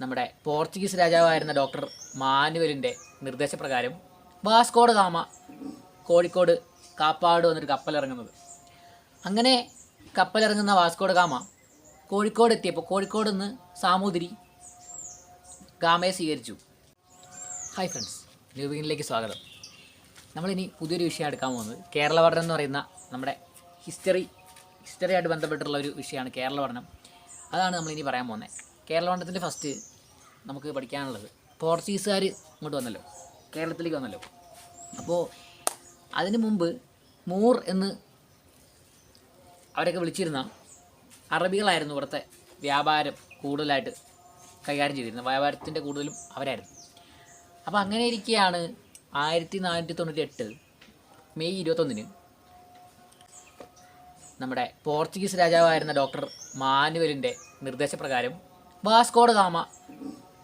നമ്മുടെ പോർച്ചുഗീസ് രാജാവായിരുന്ന ഡോക്ടർ മാനുവലിന്റെ നിർദ്ദേശപ്രകാരം വാസ്കോഡ് ഗാമ കോഴിക്കോട് കാപ്പാട് വന്നൊരു കപ്പലിറങ്ങുന്നത്. അങ്ങനെ കപ്പലിറങ്ങുന്ന വാസ്കോഡ് ഗാമ കോഴിക്കോട് എത്തിയപ്പോൾ കോഴിക്കോട് നിന്ന് സാമൂതിരി ഗാമയെ സ്വീകരിച്ചു. ഹായ് ഫ്രണ്ട്സ് ന്യൂബിഗിനിലേക്ക് സ്വാഗതം. നമ്മളിനി പുതിയൊരു വിഷയം എടുക്കാൻ പോകുന്നത് കേരള പഠനം എന്ന് പറയുന്ന നമ്മുടെ ഹിസ്റ്ററി ഹിസ്റ്ററിയായിട്ട് ബന്ധപ്പെട്ടുള്ള ഒരു വിഷയമാണ് കേരള പഠനം അതാണ് നമ്മളിനി പറയാൻ പോകുന്നത്. കേരള പഠനത്തിന്റെ ഫസ്റ്റ് നമുക്ക് പഠിക്കാനുള്ളത്. പോർച്ചുഗീസുകാർ ഇങ്ങോട്ട് വന്നല്ലോ. കേരളത്തിലേക്ക് വന്നല്ലോ. അപ്പോൾ അതിന് മുമ്പ് മൂർ എന്ന് അവരൊക്കെ വിളിച്ചിരുന്ന അറബികളായിരുന്നു ഇവിടുത്തെ വ്യാപാരം കൂടുതലായിട്ട് കൈകാര്യം ചെയ്തിരുന്നത്. വ്യാപാരത്തിന്റെ കൂടുതലും അവരായിരുന്നു. അപ്പോൾ അങ്ങനെ ഇരിക്കെയാണ് ആയിരത്തി നാനൂറ്റി തൊണ്ണൂറ്റി എട്ട് മെയ് ഇരുപത്തൊന്നിന് നമ്മുടെ പോർച്ചുഗീസ് രാജാവായിരുന്ന ഡോക്ടർ മാനുവലിന്റെ നിർദ്ദേശപ്രകാരം വാസ്കോഡ് ഗാമ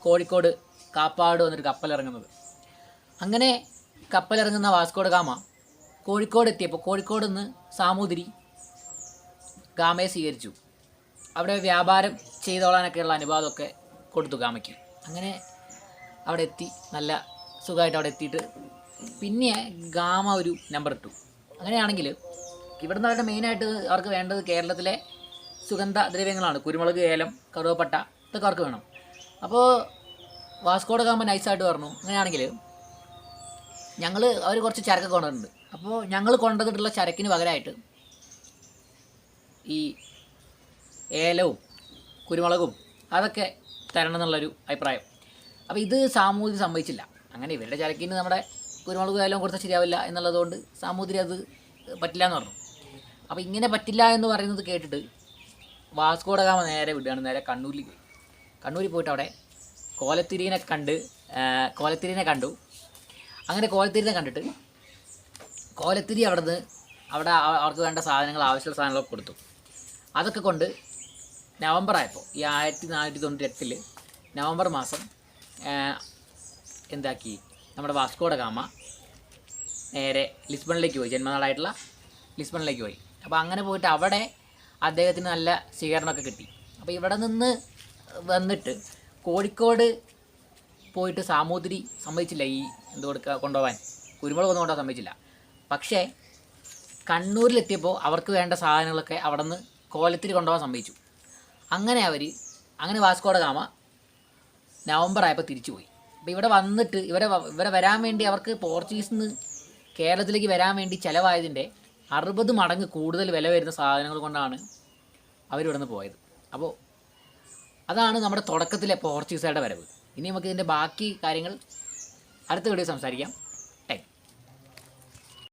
കോഴിക്കോട് കാപ്പാട് വന്നൊരു കപ്പലിറങ്ങുന്നത്. അങ്ങനെ കപ്പലിറങ്ങുന്ന വാസ്കോഡ് ഗാമ കോഴിക്കോട് എത്തിയപ്പോൾ കോഴിക്കോട് നിന്ന് സാമൂതിരി ഗാമയെ സ്വീകരിച്ചു. അവിടെ വ്യാപാരം ചെയ്തോളാനൊക്കെയുള്ള അനുവാദമൊക്കെ കൊടുത്തു ഗാമയ്ക്ക്. അങ്ങനെ അവിടെ എത്തി നല്ല സുഖമായിട്ട് അവിടെ എത്തിയിട്ട് പിന്നെ ഗാമ ഒരു നമ്പർ ഇട്ടു. അങ്ങനെയാണെങ്കിൽ ഇവിടുന്ന് അവരുടെ മെയിനായിട്ട് അവർക്ക് വേണ്ടത് കേരളത്തിലെ സുഗന്ധ ദ്രവ്യങ്ങളാണ്. കുരുമുളക് ഏലം കറുവപ്പട്ട ഇതൊക്കെ വേണം? അപ്പോൾ വാസ്കോഡ ഗാമ നൈസായിട്ട് പറഞ്ഞു. അങ്ങനെയാണെങ്കിൽ ഞങ്ങൾ അവർ കുറച്ച് ചരക്ക് കൊണ്ടുവരുന്നുണ്ട് അപ്പോൾ ഞങ്ങൾ കൊണ്ടുവന്നിട്ടുള്ള ചരക്കിന് പകരമായിട്ട് ഈ ഏലവും കുരുമുളകും അതൊക്കെ തരണം എന്നുള്ളൊരു അഭിപ്രായം. അപ്പോൾ ഇത് സാമൂതിരി സംഭവിച്ചില്ല അങ്ങനെ ഇവരുടെ ചരക്കിന് നമ്മുടെ കുരുമുളക് ഏലവും കൊടുത്താൽ ശരിയാവില്ല എന്നുള്ളതുകൊണ്ട് സാമൂതിരി അത് പറ്റില്ല എന്ന് പറഞ്ഞു. അപ്പോൾ ഇങ്ങനെ പറ്റില്ല എന്ന് പറയുന്നത് കേട്ടിട്ട് വാസ്കോഡ ഗാമ നേരെ വിടുകയാണ്. നേരെ കണ്ണൂരിൽ പോയി. കണ്ണൂരിൽ പോയിട്ട് അവിടെ കോലത്തിരീനെ കണ്ട് കോലത്തിരീനെ കണ്ടു. അങ്ങനെ കോലത്തിരീനെ കണ്ടിട്ട് കോലത്തിരി അവിടുന്ന് അവിടെ അവ- അവർക്ക് വേണ്ട സാധനങ്ങൾ ആവശ്യമുള്ള സാധനങ്ങളൊക്കെ കൊടുത്തു. അതൊക്കെ കൊണ്ട് നവംബർ ആയപ്പോൾ ഈ ആയിരത്തി നാനൂറ്റി തൊണ്ണൂറ്റി എട്ടിൽ നവംബർ മാസം എന്താക്കി നമ്മുടെ വാസ്കോഡ ഗാമ നേരെ ലിസ്ബണിലേക്ക് പോയി ജന്മനാടായിട്ടുള്ള ലിസ്ബണിലേക്ക് പോയി. അപ്പോൾ അങ്ങനെ പോയിട്ട് അവിടെ അദ്ദേഹത്തിന് നല്ല സ്വീകരണമൊക്കെ കിട്ടി. അപ്പോൾ ഇവിടെ നിന്ന് വന്നിട്ട് കോഴിക്കോട് പോയിട്ട് സാമൂതിരി സമ്മതിച്ചില്ല ഈ എന്ത് കൊടുക്കുക കൊണ്ടുപോകാൻ കുരുമുളക് ഒന്നും കൊണ്ടുപോകാൻ സമ്മതിച്ചില്ല. പക്ഷേ കണ്ണൂരിലെത്തിയപ്പോൾ അവർക്ക് വേണ്ട സാധനങ്ങളൊക്കെ അവിടെ നിന്ന് കോലത്തിൽ കൊണ്ടുപോകാൻ സമ്മതിച്ചു. അങ്ങനെ അവർ അങ്ങനെ വാസ്കോഡ ഗാമ നവംബർ ആയപ്പോൾ തിരിച്ചു പോയി അപ്പോൾ ഇവിടെ വന്നിട്ട് ഇവരെ ഇവരെ വരാൻ വേണ്ടി അവർക്ക് പോർച്ചുഗീസിൽ നിന്ന് കേരളത്തിലേക്ക് വരാൻ വേണ്ടി ചിലവായതിന്റെ അറുപത് മടങ്ങ് കൂടുതൽ വില വരുന്ന സാധനങ്ങൾ കൊണ്ടാണ് അവരിവിടെ നിന്ന് പോയത്. അപ്പോൾ അതാണ് നമ്മുടെ തുടക്കത്തിലെ പോർച്ചുഗീസുകാരുടെ വരവ്. ഇനി നമുക്ക് ഇതിന്റെ ബാക്കി കാര്യങ്ങൾ അടുത്ത വീഡിയോ സംസാരിക്കാം.